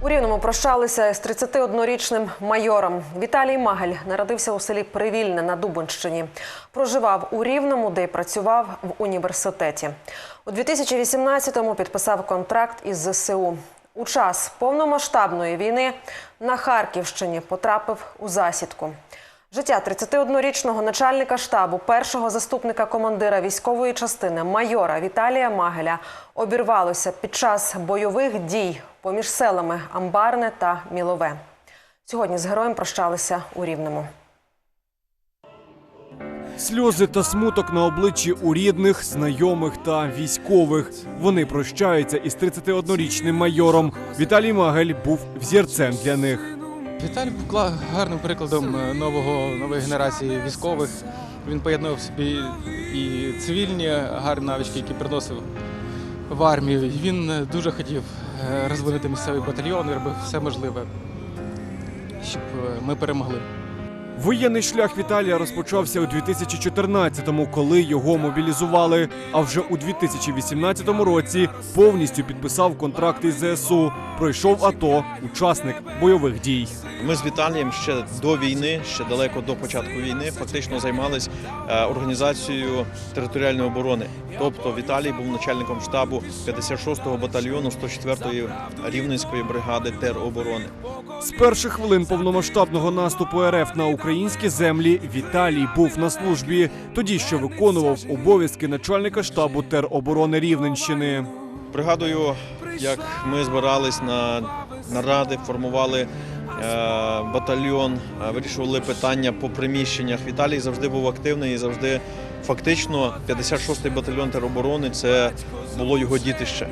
У Рівному прощалися з 31-річним майором. Віталій Магель народився у селі Привільне на Дубинщині. Проживав у Рівному, де й працював в університеті. У 2018-му підписав контракт із ЗСУ. У час повномасштабної війни на Харківщині потрапив у засідку. Життя 31-річного начальника штабу, першого заступника командира військової частини майора Віталія Магеля обірвалося під час бойових дій поміж селами Амбарне та Мілове. Сьогодні з героєм прощалися у Рівному. Сльози та смуток на обличчі у рідних, знайомих та військових. Вони прощаються із 31-річним майором. Віталій Магель був взірцем для них. Віталій був гарним прикладом е, нового нової генерації військових. Він поєднував в собі і цивільні гарні навички, які приносив в армію. І Він е, дуже хотів е, розвинути місцевий батальйон і робив все можливе, щоб ми перемогли. Воєнний шлях Віталія розпочався у 2014-му, коли його мобілізували. А вже у 2018 році повністю підписав контракт із ЗСУ. Пройшов АТО, учасник бойових дій. Ми з Віталієм ще до війни, ще далеко до початку війни, фактично займались е, організацією територіальної оборони. Тобто Віталій був начальником штабу 56-го батальйону 104-ї Рівненської бригади тероборони. З перших хвилин повномасштабного наступу РФ на українські землі Віталій був на службі, тоді що виконував обов'язки начальника штабу тероборони Рівненщини. Пригадую, як ми збирались на наради, формували е, батальйон, е, вирішували питання по приміщеннях. Віталій завжди був активний і завжди фактично 56-й батальйон тероборони це було його дітище.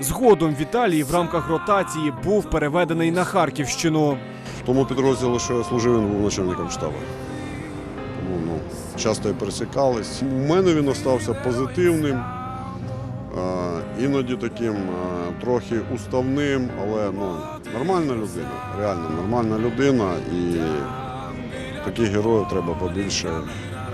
Згодом Віталій в рамках ротації був переведений на Харківщину. В тому підрозділі, що я служив, він був начальником штабу. Тому ну, часто і пересікались. У мене він остався позитивним, іноді таким трохи уставним, але ну, нормальна людина, реально нормальна людина. І таких героїв треба побільше,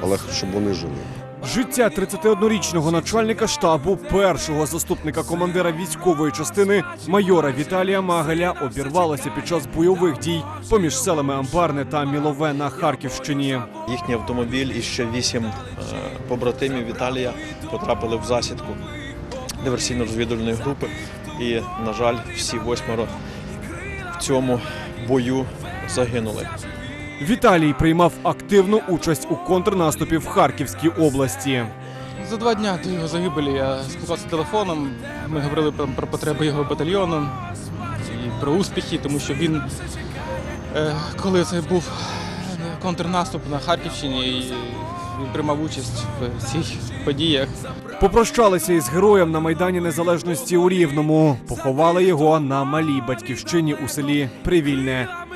але щоб вони жили. Життя 31-річного начальника штабу, першого заступника командира військової частини майора Віталія Магеля обірвалося під час бойових дій поміж селами Амбарне та Мілове на Харківщині. Їхній автомобіль і ще вісім е, побратимів Віталія потрапили в засідку диверсійно-розвідувальної групи. І, на жаль, всі восьмеро в цьому бою загинули. Віталій приймав активну участь у контрнаступі в Харківській області. За два дні до його загибелі я спілкувався телефоном. Ми говорили про, потреби його батальйону і про успіхи, тому що він, е, коли це був контрнаступ на Харківщині, і він приймав участь в цих подіях. Попрощалися із героєм на майдані Незалежності у Рівному. Поховали його на малій батьківщині у селі Привільне.